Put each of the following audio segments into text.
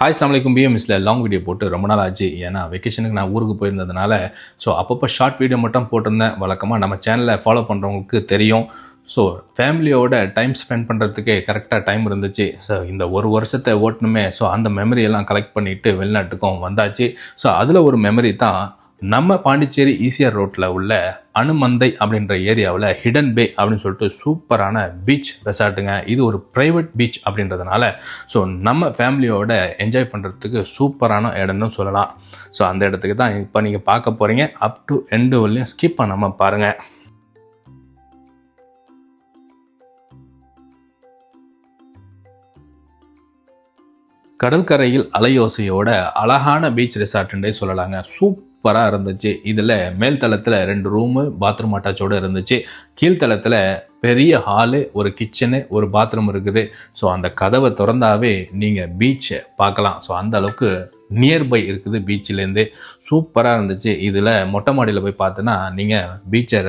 Hi சமலைக்கும் பிஎம்எஸில் long video போட்டு ரொம்ப நாள் ஆச்சு. ஏன்னா வெக்கேஷனுக்கு நான் ஊருக்கு போயிருந்ததுனால ஸோ அப்பப்போ ஷார்ட் வீடியோ மட்டும் போட்டிருந்தேன். வழக்கமாக நம்ம சேனலை ஃபாலோ பண்ணுறவங்களுக்கு தெரியும். ஸோ ஃபேமிலியோட டைம் ஸ்பெண்ட் பண்ணுறதுக்கே கரெக்டாக டைம் இருந்துச்சு. ஸோ இந்த ஒரு வருஷத்தை ஓட்டணுமே. ஸோ அந்த மெமரியெல்லாம் கலெக்ட் பண்ணிவிட்டு வெளிநாட்டுக்கும் வந்தாச்சு. ஸோ அதில் ஒரு மெமரி தான் நம்ம பாண்டிச்சேரி ஈசிஆர் ரோட்டில் உள்ள அனுமந்தை அப்படின்ற ஏரியாவில் ஹிடன் பே அப்படின்னு சொல்லிட்டு சூப்பரான பீச் ரெசார்ட்டுங்க இது ஒரு ப்ரைவேட் பீச் அப்படின்றதுனால ஸோ நம்ம ஃபேமிலியோட என்ஜாய் பண்ணுறதுக்கு சூப்பரான இடம்னு சொல்லலாம். ஸோ அந்த இடத்துக்கு தான் இப்போ நீங்கள் பார்க்க போகிறீங்க அப் டு எண்டு வரலையும் ஸ்கிப் பண்ணாமல் பாருங்கள் கடற்கரையில் அலையோசையோட அழகான பீச் ரெசார்ட்டுன்றே சொல்லலாங்க. சூப்பராக இருந்துச்சு. இதில் மேல் தளத்தில் ரெண்டு ரூமு பாத்ரூம் அட்டாச்சோடு இருந்துச்சு. கீழ்த்தளத்தில் பெரிய ஹாலு ஒரு கிச்சனு ஒரு பாத்ரூம் இருக்குது. ஸோ அந்த கதவை திறந்தாவே நீங்கள் பீச்சை பார்க்கலாம். ஸோ அந்த அளவுக்கு நியர்பை இருக்குது பீச்சிலேருந்து சூப்பராக இருந்துச்சு. இதில் மொட்டை மாடியில் போய் பார்த்தோன்னா நீங்கள் பீச்சை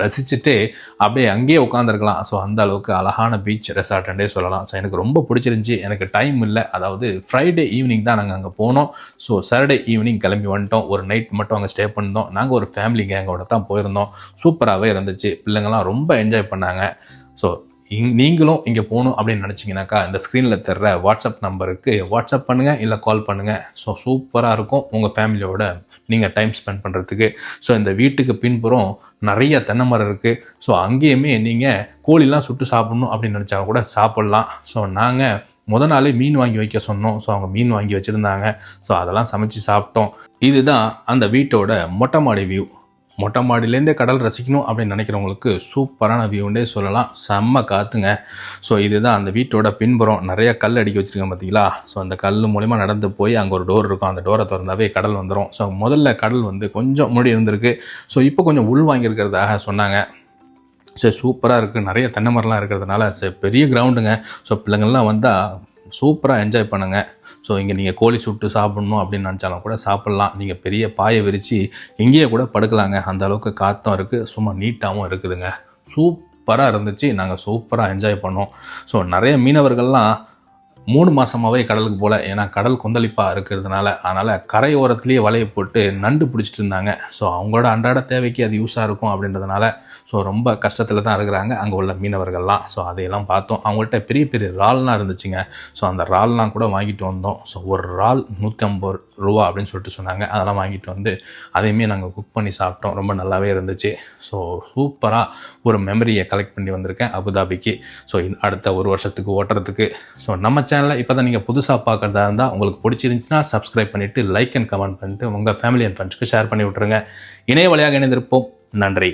ரசிச்சுட்டு அப்படியே அங்கேயே உட்காந்துருக்கலாம் ஸோ அந்த அளவுக்கு அழகான பீச் ரெசார்ட்ன்றே சொல்லலாம். ஸோ எனக்கு ரொம்ப பிடிச்சிருந்துச்சி. எனக்கு டைம் இல்லை. அதாவது ஃப்ரைடே ஈவினிங் தான் நாங்கள் அங்கே போனோம். ஸோ சாட்டர்டே ஈவினிங் கிளம்பி வந்துட்டோம். ஒரு நைட் மட்டும் அங்கே ஸ்டே பண்ணோம் நாங்கள் ஒரு ஃபேமிலி கேங்கோட தான் போயிருந்தோம். சூப்பராகவே இருந்துச்சு. பிள்ளைங்கள்லாம் ரொம்ப என்ஜாய் பண்ணாங்க. ஸோ இங் நீங்களும் இங்கே போகணும் அப்படின்னு நினச்சிங்கனாக்கா இந்த ஸ்க்ரீனில் தர்ற வாட்ஸ்அப் நம்பருக்கு வாட்ஸ்அப் பண்ணுங்கள் இல்லை கால் பண்ணுங்கள் ஸோ சூப்பராக இருக்கும் உங்கள் ஃபேமிலியோட நீங்கள் டைம் ஸ்பெண்ட் பண்ணுறதுக்கு ஸோ இந்த வீட்டுக்கு பின்புறம் நிறைய தென்னை மரம் இருக்குது ஸோ அங்கேயுமே நீங்கள் கோழிலாம் சுட்டு சாப்பிடணும் அப்படின்னு நினச்சா கூட சாப்பிட்லாம். ஸோ நாங்கள் முத நாளே மீன் வாங்கி வைக்க சொன்னோம். ஸோ அவங்க மீன் வாங்கி வச்சுருந்தாங்க. ஸோ அதெல்லாம் சமைச்சு சாப்பிட்டோம். இதுதான் அந்த வீட்டோட மொட்டை மாடி வியூ மொட்டை மாடியிலேருந்தே கடல் ரசிக்கணும் அப்படின்னு நினைக்கிறவங்களுக்கு சூப்பரான வியூன்னே சொல்லலாம். செம்ம காற்றுங்க ஸோ இதுதான் அந்த வீட்டோட பின்புறம். நிறைய கல் அடிக்க வச்சுருக்கேன் பார்த்தீங்களா ஸோ அந்த கல் மூலிமா நடந்து போய் அங்கே ஒரு டோர் இருக்கும். அந்த டோரை திறந்தாவே கடல் வந்துடும் ஸோ முதல்ல கடல் வந்து கொஞ்சம் முன்னாடி இருந்திருக்கு. ஸோ இப்போ கொஞ்சம் உள் வாங்கியிருக்கிறதாக சொன்னாங்க. சரி சூப்பராக இருக்குது நிறைய தென்னை மரம்லாம் இருக்கிறதுனால சரி பெரிய கிரவுண்டுங்க ஸோ பிள்ளைங்கள்லாம் வந்தால் சூப்பராக என்ஜாய் பண்ணுங்கள் ஸோ இங்கே நீங்கள் கோழி சுட்டு சாப்பிட்ணும் அப்படின்னு நினச்சாலும் கூட சாப்பிட்லாம். நீங்கள் பெரிய பாயை விரித்து இங்கேயே கூட படுக்கலாங்க. அந்த அளவுக்கு காற்றும் இருக்குது சும்மா நீட்டாகவும் இருக்குதுங்க. சூப்பராக இருந்துச்சு. நாங்கள் சூப்பராக என்ஜாய் பண்ணோம். ஸோ நிறைய மீனவர்கள்லாம் மூணு மாதமாகவே கடலுக்கு போகல ஏன்னா கடல் கொந்தளிப்பாக இருக்கிறதுனால அதனால் கரையோரத்துலேயே வலையை போட்டு நண்டு பிடிச்சிட்டு இருந்தாங்க. ஸோ அவங்களோட அன்றாட தேவைக்கு அது யூஸாக இருக்கும் அப்படின்றதுனால ஸோ ரொம்ப கஷ்டத்தில் தான் இருக்கிறாங்க. அங்கே உள்ள மீனவர்கள்லாம். ஸோ அதையெல்லாம் பார்த்தோம். அவங்கள்ட்ட பெரிய பெரிய இறால்லாம் இருந்துச்சுங்க. ஸோ அந்த இறால்லாம் கூட வாங்கிட்டு வந்தோம். ஸோ ஒரு இறால் நூற்றி ஐம்பது ரூபா அப்படின்னு சொல்லிட்டு சொன்னாங்க. அதெல்லாம் வாங்கிட்டு வந்து அதையுமே நாங்கள் குக் பண்ணி சாப்பிட்டோம். ரொம்ப நல்லாவே இருந்துச்சு. ஸோ சூப்பராக ஒரு மெமரியை கலெக்ட் பண்ணி வந்திருக்கேன் அபுதாபிக்கு. ஸோ அடுத்த ஒரு வருஷத்துக்கு ஓட்டுறதுக்கு. ஸோ நம்ம சேனலை இப்போ தான் நீங்கள் புதுசாக பார்க்குறதா இருந்தால் உங்களுக்கு பிடிச்சிருந்துச்சுன்னா சப்ஸ்கிரைப் பண்ணிவிட்டு லைக் அண்ட் கமெண்ட் பண்ணிட்டு உங்கள் ஃபேமிலி அண்ட் ஃப்ரெண்ட்ஸ்க்கு ஷேர் பண்ணி விட்ருங்க இணைய வழியாக இணைந்திருப்போம். நன்றி.